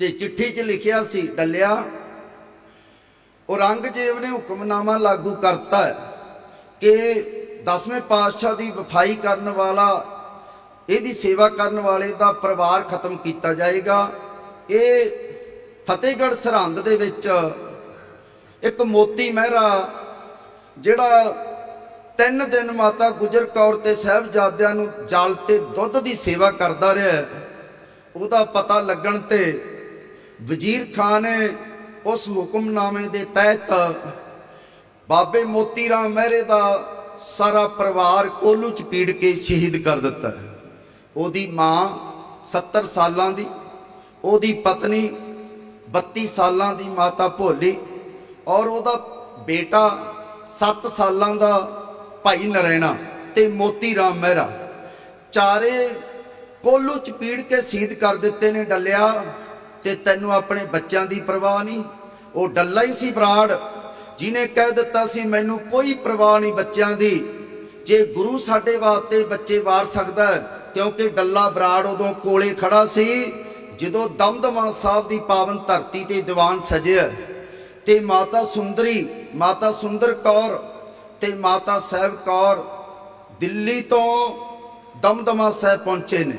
ਤੇ ਚਿੱਠੀ 'ਚ ਲਿਖਿਆ ਸੀ, ਡੱਲਿਆ ਔਰੰਗਜ਼ੇਬ ਨੇ ਹੁਕਮਨਾਮਾ ਲਾਗੂ ਕਰਤਾ ਕਿ ਦਸਵੇਂ ਪਾਤਸ਼ਾਹ ਦੀ ਵਫਾਈ ਕਰਨ ਵਾਲਾ, ਇਹਦੀ ਸੇਵਾ ਕਰਨ ਵਾਲੇ ਦਾ ਪਰਿਵਾਰ ਖਤਮ ਕੀਤਾ ਜਾਏਗਾ। ਇਹ ਫਤਿਹਗੜ੍ਹ ਸਰਹੰਦ ਦੇ ਵਿੱਚ ਇੱਕ ਮੋਤੀ ਮਹਿਰਾ, ਜਿਹੜਾ ਤਿੰਨ ਦਿਨ ਮਾਤਾ ਗੁਜਰ ਕੌਰ ਤੇ ਸਾਹਿਬਜ਼ਾਦਿਆਂ ਨੂੰ ਜਲ ਤੇ ਦੁੱਧ ਦੀ ਸੇਵਾ ਕਰਦਾ ਰਿਹਾ ਉਹਦਾ ਪਤਾ ਲੱਗਣ ਤੇ ਵਜ਼ੀਰ ਖਾਨ ਨੇ ਉਸ ਹੁਕਮਨਾਮੇ ਦੇ ਤਹਿਤ ਬਾਬੇ ਮੋਤੀ ਰਾਮ ਮਹਿਰੇ ਦਾ ਸਾਰਾ ਪਰਿਵਾਰ ਕੋਲੂ ਚ ਪੀੜ ਕੇ ਸ਼ਹੀਦ ਕਰ ਦਿੱਤਾ ਉਹਦੀ ਮਾਂ 70 ਸਾਲਾਂ ਦੀ, ਉਹਦੀ ਪਤਨੀ 32 ਸਾਲਾਂ ਦੀ ਮਾਤਾ ਭੋਲੀ ਔਰ ਉਹਦਾ ਬੇਟਾ 7 ਸਾਲਾਂ ਦਾ ਭਾਈ ਨਰੈਣਾ ਤੇ ਮੋਤੀ ਰਾਮ ਮਹਿਰਾ। ਚਾਰੇ ਕੋਲੂ ਚ ਪੀੜ ਕੇ ਸ਼ਹੀਦ ਕਰ ਦਿੱਤੇ ਨੇ, ਡੱਲਿਆ ਤੇ ਤੈਨੂੰ ਆਪਣੇ ਬੱਚਿਆਂ ਦੀ ਪਰਵਾਹ ਨਹੀਂ। ਉਹ ਡੱਲਾ ਹੀ ਸੀ ਬਰਾੜ, ਜਿਹਨੇ ਕਹਿ ਦਿੱਤਾ ਸੀ, ਮੈਨੂੰ ਕੋਈ ਪਰਵਾਹ ਨਹੀਂ ਬੱਚਿਆਂ ਦੀ। ਜੇ ਗੁਰੂ ਸਾਡੇ ਵਾਸਤੇ ਬੱਚੇ ਵਾਰ ਸਕਦਾ ਕਿਉਂਕਿ ਡੱਲਾ ਬਰਾੜ ਉਦੋਂ ਕੋਲੇ ਖੜਾ ਸੀ, ਜਦੋਂ ਦਮਦਮਾ ਸਾਹਿਬ ਦੀ ਪਾਵਨ ਧਰਤੀ ਤੇ ਦੀਵਾਨ ਸਜਿਆ ਤੇ ਮਾਤਾ ਸੁੰਦਰੀ, ਮਾਤਾ ਸੁੰਦਰ ਕੌਰ ਤੇ ਮਾਤਾ ਸਾਹਿਬ ਕੌਰ ਦਿੱਲੀ ਤੋਂ ਦਮਦਮਾ ਸਾਹਿਬ ਪਹੁੰਚੇ ਨੇ।